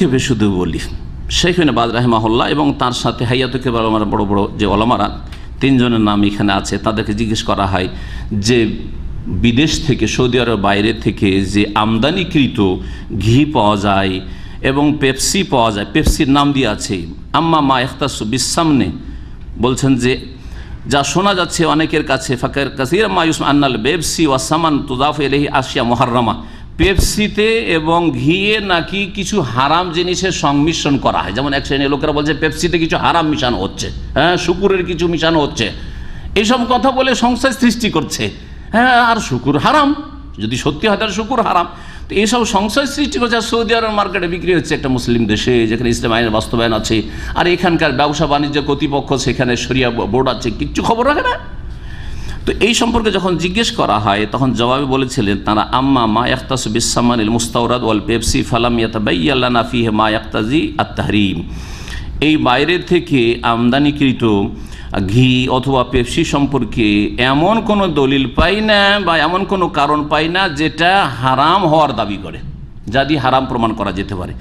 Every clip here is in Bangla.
হিসেবে শুধু বলি শেখবিন বাদ রাহেমাহুল্লাহ এবং তার সাথে হাইয়াতুকে আমার বড় বড় যে ওলামারা, তিনজনের নাম এখানে আছে। তাদেরকে জিজ্ঞেস করা হয় যে বিদেশ থেকে, সৌদি আরব বাইরে থেকে যে আমদানিকৃত ঘি পাওয়া যায় এবং পেপসি পাওয়া যায়, পেপসির নাম দিয়ে আছে। আম্মা মা এখতাস বিসামনে বলছেন যে, যা শোনা যাচ্ছে অনেকের কাছে, ফাকের কাসির মায়ুস আন্নাল বেবসি ওয়াসামান তুদাফ এলহি আসিয়া মহারমা পেপসিতে এবং ঘিয়ে নাকি কিছু হারাম জিনিসের সংমিশ্রণ করা হয়। যেমন এক শ্রেণির লোকেরা বলছে, পেপসিতে কিছু হারাম মিশানো হচ্ছে। হ্যাঁ শুকুরের কিছু মিশানো হচ্ছে। এইসব কথা বলে সংশয় সৃষ্টি করছে। হ্যাঁ আর শুকুর হারাম। যদি সত্যি হয়, তাহলে শুকুর হারাম। তো এইসব সংশয় সৃষ্টি করছে, আর সৌদি আরব মার্কেটে বিক্রি হচ্ছে একটা মুসলিম দেশে, যেখানে ইসলাম আইনের বাস্তবায়ন আছে। আর এখানকার ব্যবসা বাণিজ্য কর্তৃপক্ষ সেখানে সরিয়া বোর্ড আছে। কিচ্ছু খবর রাখে না। তো এই সম্পর্কে যখন জিজ্ঞেস করা হয়, তখন জবাবে বলেছিলেন, তারা আম্মা মা ইয়াক্তাস বিসামান ইল মুস্তাউরাদ ওয়াল পেপসি ফালাম ইয়াতাবাইয়াল্লানা ফিহে মা ইয়াক্তাজি আত্তাহরিম। এই বাইরে থেকে আমদানিকৃত ঘি অথবা পেপসি সম্পর্কে এমন কোনো দলিল পাই না বা এমন কোনো কারণ পাই না যেটা হারাম হওয়ার দাবি করে। যা দিয়ে হারাম প্রমাণ করা যেতে পারে।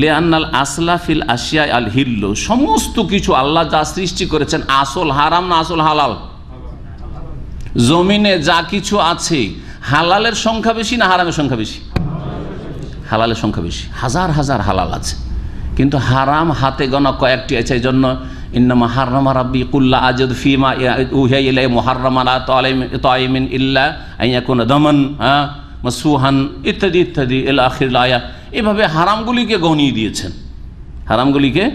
লেআনাল আসলাফিল আসিয়া আল হিল্লো সমস্ত কিছু আল্লাহ যা সৃষ্টি করেছেন আসল হারাম না আসল হালাল? জমিনে যা কিছু আছে, হালালের সংখ্যা বেশি না হারামের সংখ্যা বেশি? হালালের সংখ্যা বেশি। হাজার হাজার হালাল আছে। কিন্তু হারাম হাতে গণা কয়েকটি আছে এই জন্য ইন্নামা হারনামা রাব্বি কুল্লা আজদ ফিমা উহিয়া ইলাই মুহাররামালা তাইমিন ইল্লা আইয়াকুন দমন হ্যাঁ মাসুহান ইত্যাদি ইত্যাদি। এল আখির আয়া এভাবে হারামগুলিকে গণিয়ে দিয়েছেন। হারামগুলিকে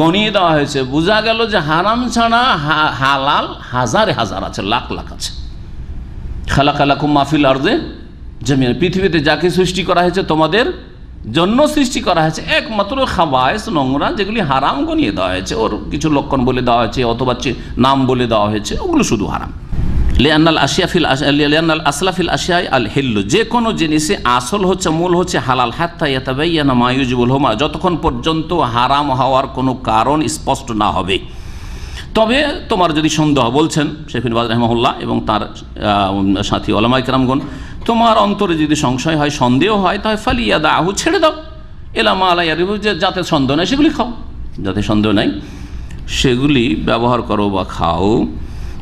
গণিয়ে দেওয়া হয়েছে, বোঝা গেল যে হারাম ছাড়া হালাল হাজারে হাজার আছে, লাখ লাখ আছে। খালা খুব মাহফিল আর্দে জমিন পৃথিবীতে যাকে সৃষ্টি করা হয়েছে, তোমাদের জন্য সৃষ্টি করা হয়েছে, একমাত্র খাবায়স নোংরা যেগুলি হারাম গণিয়ে দেওয়া হয়েছে, ওর কিছু লক্ষণ বলে দেওয়া হয়েছে, অথবা নাম বলে দেওয়া হয়েছে, ওগুলো শুধু হারাম। লিয়ান্নাল আশিয়াফিল লিয়ান্নাল আসলাফিল আশিয়াই আল হিল্লু। যে কোনো জিনিসে আসল হচ্ছে, মূল হচ্ছে হালাল। হাত্তা ইয়াতাবাইয়ানা মায়ুজিবুল হোমা। যতক্ষণ পর্যন্ত হারাম হওয়ার কোনো কারণ স্পষ্ট না হবে। তবে তোমার যদি সন্দেহ, বলছেন শেফিন বাজ রহমল্লা এবং তার সাথী ওলামা ইকরামগণ, তোমার অন্তরে যদি সংশয় হয়, সন্দেহ হয়, তাহলে ফালিয়া দাহু ছেড়ে দাও। এলামা আলাই যে যাতে সন্দেহ নেই সেগুলি খাও। যাতে সন্দেহ নাই, সেগুলি ব্যবহার করো বা খাও।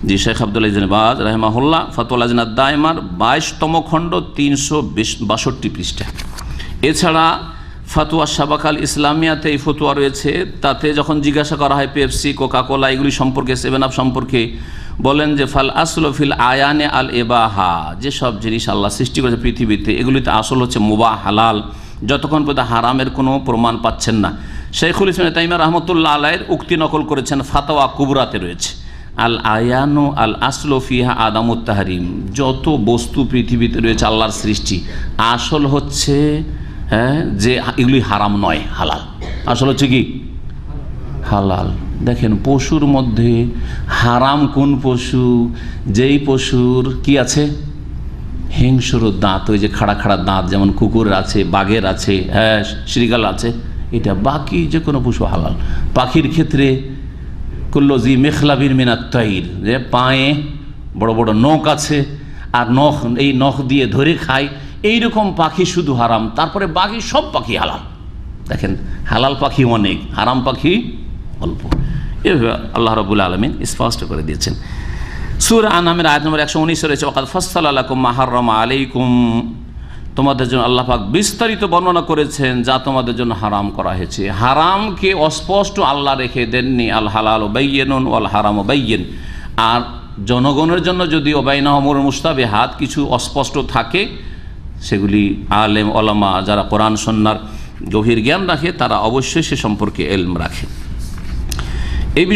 জি, শেখ আবদুল্লাহ ইজনবাজ রহমাহুল্লাহ ফতুল আজনাদ দায়মার, বাইশতম খণ্ড তিনশো বাষট্টি পৃষ্ঠা। এছাড়া ফাতুয়া সাবাকাল ইসলামিয়াতে এই ফতুয়া রয়েছে। তাতে যখন জিজ্ঞাসা করা হয় পেপসি, কোকাকোলা, এগুলি সম্পর্কে, সেভেন আপ সম্পর্কে, বলেন যে, ফাল আসল ফিল আয়ানে আল এবাহা যেসব জিনিস আল্লাহ সৃষ্টি করেছে পৃথিবীতে, এগুলিতে আসল হচ্ছে মুবা হালাল। যতক্ষণ পর্যন্ত হারামের কোনো প্রমাণ পাচ্ছেন না। শেখুল ইসলাম তাইমা রহমতুল্লাহ আলাইয়ের উক্তি নকল করেছেন, ফাতোয়া কুবরাতে রয়েছে। আল আয়ানো আল আসলো ফিহা তাহারিম। যত বস্তু পৃথিবীতে রয়েছে আল্লাহর সৃষ্টি, আসল হচ্ছে হ্যাঁ যে এগুলি হারাম নয়, হালাল। আসল হচ্ছে কি? হালাল। দেখেন, পশুর মধ্যে হারাম কোন পশু? যেই পশুর কি আছে? হিংসুর দাঁত, ওই যে খাড়া খাড়া দাঁত, যেমন কুকুর আছে, বাঘের আছে হ্যাঁ শ্রীগাল আছে, এটা বাকি যে কোনো পশু হালাল। পাখির ক্ষেত্রে কুল্লজি মেখলাবির মিনাত তৈর যে পায়ে বড় বড় নখ আছে, আর নখ, এই নখ দিয়ে ধরে খায়। এইরকম পাখি শুধু হারাম, তারপরে বাকি সব পাখি হালাল। দেখেন, হালাল পাখি অনেক, হারাম পাখি অল্প। এভাবে আল্লাহ রবুল আলমিন স্পষ্ট করে দিয়েছেন। সুর আনামের আয়াত নম্বর একশো উনিশ রয়েছে ওকাত ফসল আলাকুম মাহারমা আলাইকুম তোমাদের জন্য আল্লাহ পাক বিস্তারিত বর্ণনা করেছেন যা তোমাদের জন্য হারাম করা হয়েছে। হারামকে অস্পষ্ট আল্লাহ রেখে দেননি, আল হালাল ও আল হারাম ও বাইয়েন আর জনগণের জন্য যদি ওবাইনাহমুর মুস্তাবে হাত কিছু অস্পষ্ট থাকে, সেগুলি আলেম, ওলামা যারা কোরআন সন্ন্যার গভীর জ্ঞান রাখে, তারা অবশ্যই সে সম্পর্কে এলম রাখে। এই